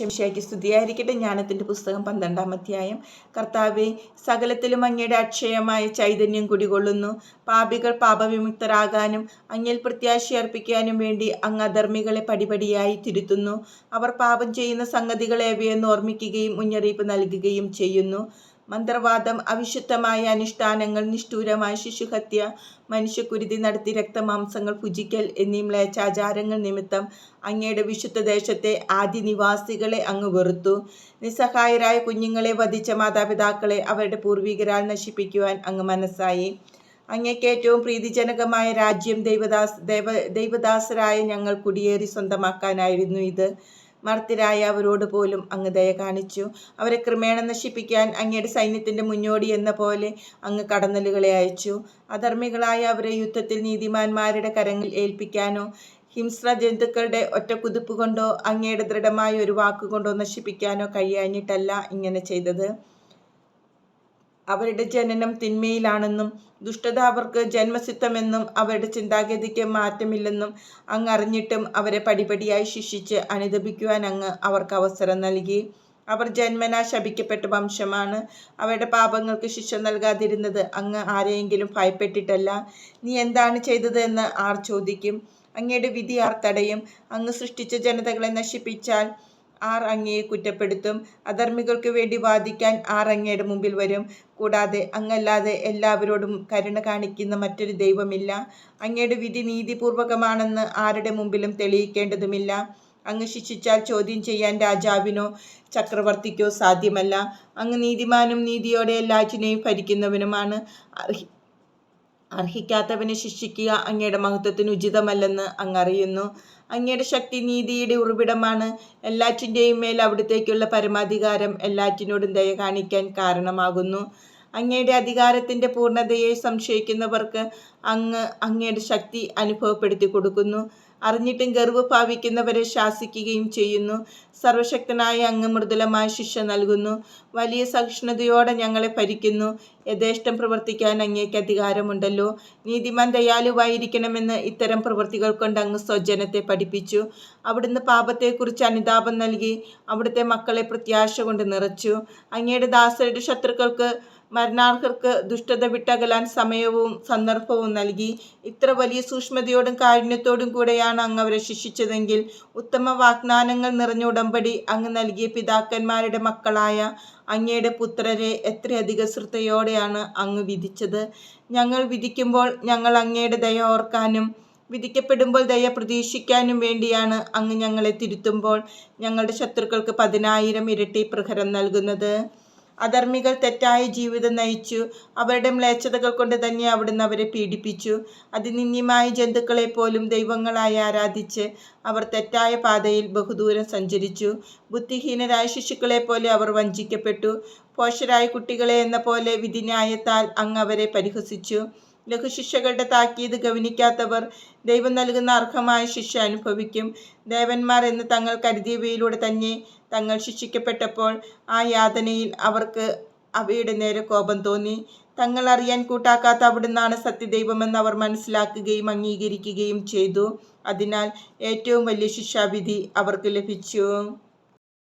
ശംശയ്ക്ക് സ്തുതിയായിരിക്കട്ടെ ജ്ഞാനത്തിന്റെ പുസ്തകം പന്ത്രണ്ടാം അധ്യായം. കർത്താവെ സകലത്തിലും അങ്ങയുടെ അക്ഷയമായ ചൈതന്യം കുടികൊള്ളുന്നു. പാപികൾ പാപവിമുക്തരാകാനും അങ്ങിൽ പ്രത്യാശയർപ്പിക്കാനും വേണ്ടി അങ്ങ് അധർമ്മികളെ പടിപടിയായി തിരുത്തുന്നു. അവർ പാപം ചെയ്യുന്ന സംഗതികളെ അവയെന്ന് ഓർമ്മിക്കുകയും മുന്നറിയിപ്പ് നൽകുകയും ചെയ്യുന്നു. മന്ത്രവാദം അവിശുദ്ധമായ അനുഷ്ഠാനങ്ങൾ നിഷ്ഠൂരമായ ശിശുഹത്യ മനുഷ്യക്കുരുതി നടത്തി രക്തമാംസങ്ങൾ ഭുജിക്കൽ എന്നീ മ്ലേച്ഛാചാരങ്ങൾ നിമിത്തം അങ്ങയുടെ വിശുദ്ധ ദേശത്തെ ആദ്യ നിവാസികളെ അങ്ങ് വെറുത്തു. നിസ്സഹായരായ കുഞ്ഞുങ്ങളെ വധിച്ച മാതാപിതാക്കളെ അവരുടെ പൂർവികരാൽ നശിപ്പിക്കുവാൻ അങ്ങ് മനസ്സായി. അങ്ങേക്ക് ഏറ്റവും പ്രീതിജനകമായ രാജ്യം ദൈവദാസ് ദൈവ ദൈവദാസരായ ഞങ്ങൾ കുടിയേറി സ്വന്തമാക്കാനായിരുന്നു ഇത്. മർത്തിരായ അവരോട് പോലും അങ്ങ് ദയ കാണിച്ചു. അവരെ ക്രമേണ നശിപ്പിക്കാൻ അങ്ങയുടെ സൈന്യത്തിന്റെ മുന്നോടി എന്ന പോലെ അങ്ങ് കടന്നലുകളെ അയച്ചു. അധർമ്മികളായ അവരെ യുദ്ധത്തിൽ നീതിമാന്മാരുടെ കരങ്ങളിൽ ഏൽപ്പിക്കാനോ ഹിംസ്ര ജന്തുക്കളുടെ ഒറ്റ കുതിപ്പ് കൊണ്ടോ അങ്ങയുടെ ദൃഢമായ ഒരു വാക്കുകൊണ്ടോ നശിപ്പിക്കാനോ കഴിയാഞ്ഞിട്ടല്ല ഇങ്ങനെ ചെയ്തത്. അവരുടെ ജനനം തിന്മയിലാണെന്നും ദുഷ്ടത അവർക്ക് ജന്മസിദ്ധമെന്നും അവരുടെ ചിന്താഗതിക്ക് മാറ്റമില്ലെന്നും അങ്ങ് അറിഞ്ഞിട്ടും അവരെ പടിപടിയായി ശിക്ഷിച്ച് അനുദപിക്കുവാൻ അങ്ങ് അവർക്ക് അവസരം നൽകി. അവർ ജന്മനാ ശപിക്കപ്പെട്ട വംശമാണ്. അവരുടെ പാപങ്ങൾക്ക് ശിക്ഷ നൽകാതിരുന്നത് അങ്ങ് ആരെയെങ്കിലും ഭയപ്പെട്ടിട്ടല്ല. നീ എന്താണ് ചെയ്തത് എന്ന് ആർ ചോദിക്കും. അങ്ങയുടെ വിധി ആർ തടയും. അങ്ങ് സൃഷ്ടിച്ച ജനതകളെ നശിപ്പിച്ചാൽ ആർ അങ്ങയെ കുറ്റപ്പെടുത്തും. അധർമ്മികൾക്ക് വേണ്ടി വാദിക്കാൻ ആർ അങ്ങയുടെ മുമ്പിൽ വരും. കൂടാതെ അങ്ങല്ലാതെ എല്ലാവരോടും കരുണ കാണിക്കുന്ന മറ്റൊരു ദൈവമില്ല. അങ്ങയുടെ വിധി നീതിപൂർവകമാണെന്ന് ആരുടെ മുമ്പിലും തെളിയിക്കേണ്ടതുമില്ല. അങ്ങ് ശിക്ഷിച്ചാൽ ചോദ്യം ചെയ്യാൻ രാജാവിനോ ചക്രവർത്തിക്കോ സാധ്യമല്ല. അങ്ങ് നീതിമാനും നീതിയോടെ എല്ലാറ്റിനെയും ഭരിക്കുന്നവനുമാണ് അർഹിക്കാത്തവനെ ശിക്ഷിക്കുക അങ്ങയുടെ മഹത്വത്തിന് ഉചിതമല്ലെന്ന് അങ്ങറിയുന്നു. അങ്ങയുടെ ശക്തി നീതിയുടെ ഉറവിടമാണ് എല്ലാറ്റിന്റെയും മേൽ അവിടത്തേക്കുള്ള പരമാധികാരം എല്ലാറ്റിനോടും ദയ കാണിക്കാൻ കാരണമാകുന്നു. അങ്ങയുടെ അധികാരത്തിന്റെ പൂർണതയെ സംശയിക്കുന്നവർക്ക് അങ്ങ് അങ്ങയുടെ ശക്തി അനുഭവപ്പെടുത്തി കൊടുക്കുന്നു. അറിഞ്ഞിട്ടും ഗർവ് ഭാവിക്കുന്നവരെ ശാസിക്കുകയും ചെയ്യുന്നു. സർവശക്തനായ അങ്ങ് മൃദുലമായ ശിക്ഷ നൽകുന്നു. വലിയ സഹിഷ്ണുതയോടെ ഞങ്ങളെ ഭരിക്കുന്നു. യഥേഷ്ടം പ്രവർത്തിക്കാൻ അങ്ങേക്ക് അധികാരമുണ്ടല്ലോ. നീതിമാൻ ദയാലുവായിരിക്കണമെന്ന് ഇത്തരം പ്രവൃത്തികൾ കൊണ്ട് അങ്ങ് സ്വജനത്തെ പഠിപ്പിച്ചു. അവിടുന്ന് പാപത്തെക്കുറിച്ച് അനുതാപം നൽകി അവിടുത്തെ മക്കളെ പ്രത്യാശ കൊണ്ട് നിറച്ചു. അങ്ങയുടെ ദാസരുടെ ശത്രുക്കൾക്ക് മരണാർഹർക്ക് ദുഷ്ടത വിട്ടകലാൻ സമയവും സന്ദർഭവും നൽകി. ഇത്ര വലിയ സൂക്ഷ്മതയോടും കാരുണ്യത്തോടും കൂടെയാണ് അങ്ങ് അവരെ ശിക്ഷിച്ചതെങ്കിൽ ഉത്തമ വാഗ്ദാനങ്ങൾ നിറഞ്ഞ ഉടമ്പടി അങ്ങ് നൽകിയ പിതാക്കന്മാരുടെ മക്കളായ അങ്ങയുടെ പുത്രരെ എത്രയധിക ശ്രദ്ധയോടെയാണ് അങ്ങ് വിധിച്ചത്. ഞങ്ങൾ വിധിക്കുമ്പോൾ ഞങ്ങൾ അങ്ങയുടെ ദയ ഓർക്കാനും വിധിക്കപ്പെടുമ്പോൾ ദയ പ്രതീക്ഷിക്കാനും വേണ്ടിയാണ് അങ്ങ് ഞങ്ങളെ തിരുത്തുമ്പോൾ ഞങ്ങളുടെ ശത്രുക്കൾക്ക് പതിനായിരം ഇരട്ടി പ്രഹരം നൽകുന്നത്. അധർമ്മികൾ തെറ്റായ ജീവിതം നയിച്ചു. അവരുടെ മ്ലേച്ഛതകൾ കൊണ്ട് തന്നെ അവിടുന്ന് അവരെ പീഡിപ്പിച്ചു. അതിനിന്യമായ ജന്തുക്കളെ പോലും ദൈവങ്ങളായി ആരാധിച്ച് അവർ തെറ്റായ പാതയിൽ ബഹുദൂരം സഞ്ചരിച്ചു. ബുദ്ധിഹീനരായ ശിശുക്കളെ പോലെ അവർ വഞ്ചിക്കപ്പെട്ടു. പോഷരായ കുട്ടികളെ എന്ന പോലെ വിധിന്യായത്താൽ അങ്ങ് അവരെ പരിഹസിച്ചു. ലഘുശിക്ഷകളുടെ താക്കീത് ഗവനിക്കാത്തവർ ദൈവം നൽകുന്ന അർഹമായ ശിക്ഷ അനുഭവിക്കും. ദേവന്മാർ എന്ന് തങ്ങൾ കരുതിയവയിലൂടെ തന്നെ തങ്ങൾ ശിക്ഷിക്കപ്പെട്ടപ്പോൾ ആ യാതനയിൽ അവർക്ക് അവയുടെ നേരെ കോപം തോന്നി. തങ്ങൾ അറിയാൻ കൂട്ടാക്കാത്ത അവിടുന്നാണ് സത്യദൈവമെന്ന് അവർ മനസ്സിലാക്കുകയും അംഗീകരിക്കുകയും ചെയ്തു. അതിനാൽ ഏറ്റവും വലിയ ശിക്ഷാവിധി അവർക്ക് ലഭിച്ചു.